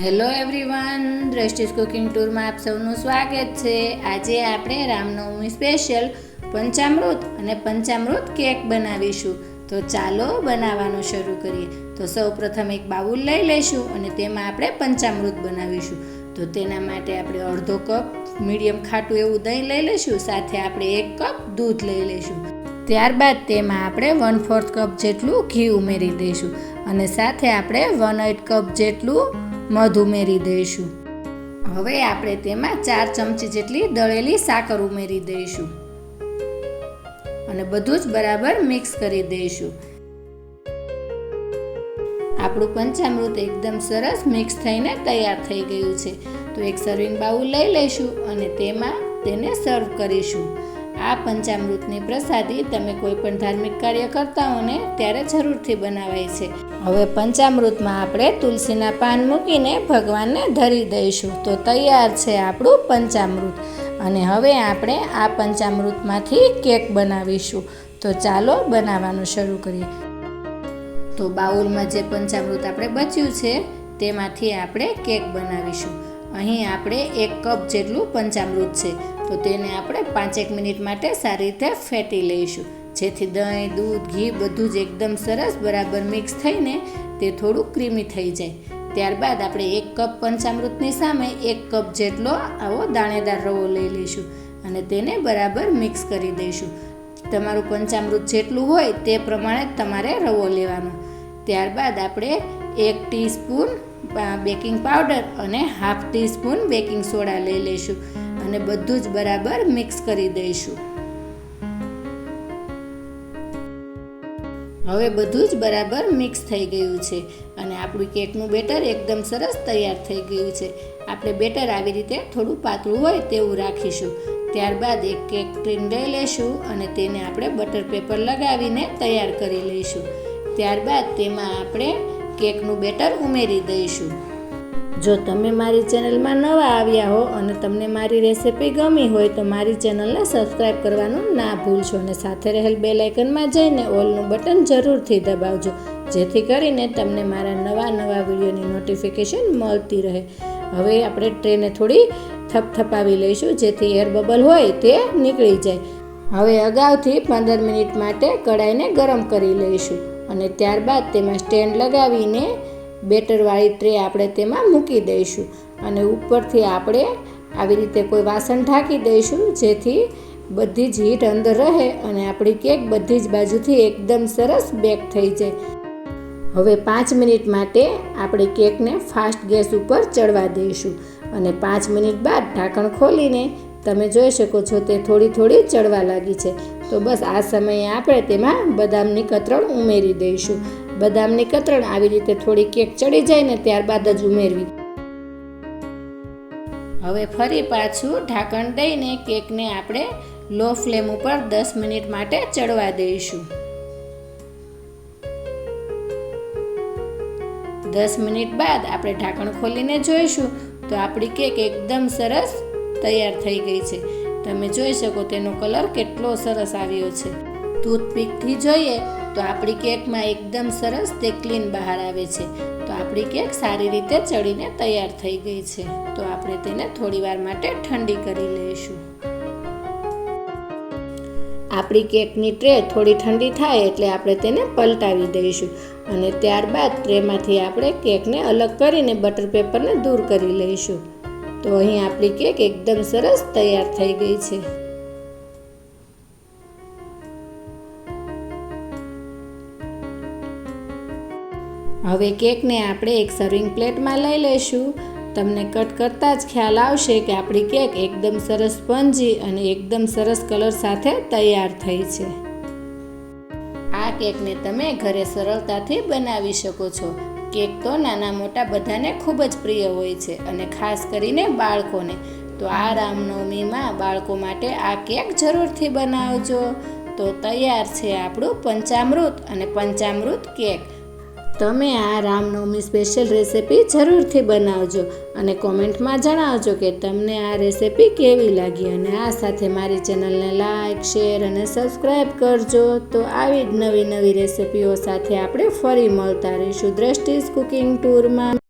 Hello everyone દ્રષ્ટિસ cooking ટૂરમાં આપ સૌનું સ્વાગત છે. આજે આપણે રામનવમી સ્પેશિયલ પંચામૃત અને પંચામૃત કેક બનાવીશું. તો ચાલો બનાવવાનું શરૂ કરીએ. તો સૌ પ્રથમ એક બાઉલ લઈ લઈશું અને તેમાં આપણે પંચામૃત બનાવીશું. તો તેના માટે આપણે અડધો કપ મીડિયમ ખાટું એવું દહીં લઈ લઈશું, સાથે આપણે એક કપ દૂધ લઈ લઈશું. ત્યારબાદ તેમાં આપણે વન ફોર્થ કપ જેટલું ઘી ઉમેરી દઈશું અને સાથે આપણે વન એટ કપ જેટલું મધ ઉમેરી દઈશું. હવે આપણે તેમાં ચાર ચમચી જેટલી દળેલી સાકર ઉમેરી દઈશું. અને બધું જ બરાબર મિક્સ કરી દઈશું. આપણું પંચામૃત એકદમ સરસ મિક્સ થઈને તૈયાર થઈ ગયું છે. તો એક સર્વિંગ બાઉલ લઈ લઈશું અને તેમાં તેને સર્વ કરીશું. આ પંચામૃતની પ્રસાદી તમે કોઈ પણ ધાર્મિક કાર્ય કરતા હો ને ત્યારે જરૂરથી બનાવાય છે. હવે પંચામૃતમાં આપણે તુલસીના પાન મૂકીને ભગવાનને ધરી દઈશું. તો તૈયાર છે આપણું પંચામૃત. અને હવે આપણે આ પંચામૃતમાંથી કેક બનાવીશું. તો ચાલો બનાવવાનું શરૂ કરીએ. તો બાઉલમાં જે પંચામૃત આપણે બચ્યું છે, તેમાંથી આપણે કેક બનાવીશું. અહીં આપણે એક કપ જેટલું પંચામૃત છે. તો તેને આપણે પાંચેક મિનિટ માટે સારી રીતે ફેટી લઈશું. જેથી દહીં, દૂધ, ઘી બધું જ એકદમ સરસ બરાબર મિક્સ થઈને તે થોડું ક્રીમી થઈ જાય. ત્યારબાદ આપણે એક કપ પંચામૃતની સામે એક કપ જેટલો આવો દાણેદાર રવો લઈ લઈશું અને તેને બરાબર મિક્સ કરી દઈશું. તમારું પંચામૃત જેટલું હોય તે પ્રમાણે તમારે રવો લેવાનો. ત્યારબાદ આપણે એક ટીસ્પૂન બેકિંગ પાવડર અને હાફ ટીસ્પૂન બેકિંગ સોડા લઈ લઈશું અને બધું જ બરાબર મિક્સ કરી દઈશું. હવે બધું જ બરાબર મિક્સ થઈ ગયું છે અને આપણું કેકનું બેટર એકદમ સરસ તૈયાર થઈ ગયું છે. આપણે બેટર આવી રીતે થોડું પાતળું હોય તેવું રાખીશું. ત્યારબાદ એક કેક ટ્રીન લઈ લઈશું અને તેને આપણે બટર પેપર લગાવીને તૈયાર કરી લઈશું. ત્યારબાદ તેમાં આપણે કેકનું બેટર ઉમેરી દઈશું. જો તમે મારી ચેનલમાં નવા આવ્યા હો અને તમને મારી રેસિપી ગમી હોય તો મારી ચેનલને સબસ્ક્રાઈબ કરવાનું ના ભૂલશો અને સાથે રહેલ બે લાઇકનમાં જઈને ઓલનું બટન જરૂરથી દબાવજો, જેથી કરીને તમને મારા નવા નવા વિડીયોની નોટિફિકેશન મળતી રહે. હવે આપણે ટ્રેને થોડી થપથપાવી લઈશું, જેથી એર બબલ હોય તે નીકળી જાય. હવે અગાઉથી પંદર મિનિટ માટે કડાઈને ગરમ કરી લઈશું. અને ત્યારબાદ તેમાં સ્ટેન્ડ લગાવીને બેટરવાળી ટ્રે આપણે તેમાં મૂકી દઈશું. અને ઉપરથી આપણે આવી રીતે કોઈ વાસણ ઢાંકી દઈશું, જેથી બધી જ હીટ અંદર રહે અને આપણી કેક બધી જ બાજુથી એકદમ સરસ બેક થઈ જાય. હવે પાંચ મિનિટ માટે આપણે કેકને ફાસ્ટ ગેસ ઉપર ચડવા દઈશું અને પાંચ મિનિટ બાદ ઢાંકણ ખોલીને તમે જોઈ શકો છો તે થોડી થોડી ચડવા લાગી છે. તો બસ આ સમયે આપણે તેમાં બદામની કતરણ ઉમેરી દઈશું. બદામની કતરણ આવી રીતે થોડી કેક ચડી જાય ને ત્યારબાદ જ ઉમેરવી. હવે ફરી પાછું ઢાંકણ દઈને કેકને આપણે લો ફ્લેમ ઉપર દસ મિનિટ માટે ચડવા દઈશું. દસ મિનિટ બાદ આપણે ઢાંકણ ખોલીને જોઈશું તો આપણી કેક એકદમ સરસ તૈયાર થઈ ગઈ છે. તમે જોઈ શકો તેનો કલર કેટલો સરસ આવ્યો છે. ટૂથપીકથી જોઈએ તો આપણી કેકમાં એકદમ સરસ તે ક્લીન બહાર આવે છે. તો આપણી કેક સારી રીતે ચડીને તૈયાર થઈ ગઈ છે. તો આપણે તેને થોડીવાર માટે ઠંડી કરી લઈશું. આપણી કેકની ટ્રે થોડી ઠંડી થાય એટલે આપણે તેને પલટાવી દઈશું અને ત્યારબાદ ટ્રેમાંથી આપણે કેકને અલગ કરીને બટર પેપરને દૂર કરી લઈશું. તો અહીં આપણી કેક એકદમ સરસ તૈયાર થઈ ગઈ છે. હવે કેકને આપણે એક સર્વિંગ પ્લેટમાં લઈ લઈશું. તમને કટ કરતાં જ ખ્યાલ આવશે કે આપણી કેક એકદમ સરસ સ્પંજી અને એકદમ સરસ કલર સાથે તૈયાર થઈ છે. આ કેકને તમે ઘરે સરળતાથી બનાવી શકો છો. કેક તો નાના મોટા બધાને ખૂબ જ પ્રિય હોય છે અને ખાસ કરીને બાળકોને. તો આ રામનવમીમાં બાળકો માટે આ કેક જરૂરથી બનાવજો. તો તૈયાર છે આપણું પંચામૃત અને પંચામૃત કેક. તમે આ રામનવમી સ્પેશિયલ રેસિપી જરૂરથી બનાવજો અને કોમેન્ટમાં જણાવજો કે તમને આ રેસિપી કેવી લાગી અને આ સાથે મારી ચેનલને લાઇક શેર અને સબસ્ક્રાઈબ કરજો. તો આવી જ નવી નવી રેસિપીઓ સાથે આપણે ફરી મળતા રહીશું દ્રષ્ટિસ કુકિંગ ટૂરમાં.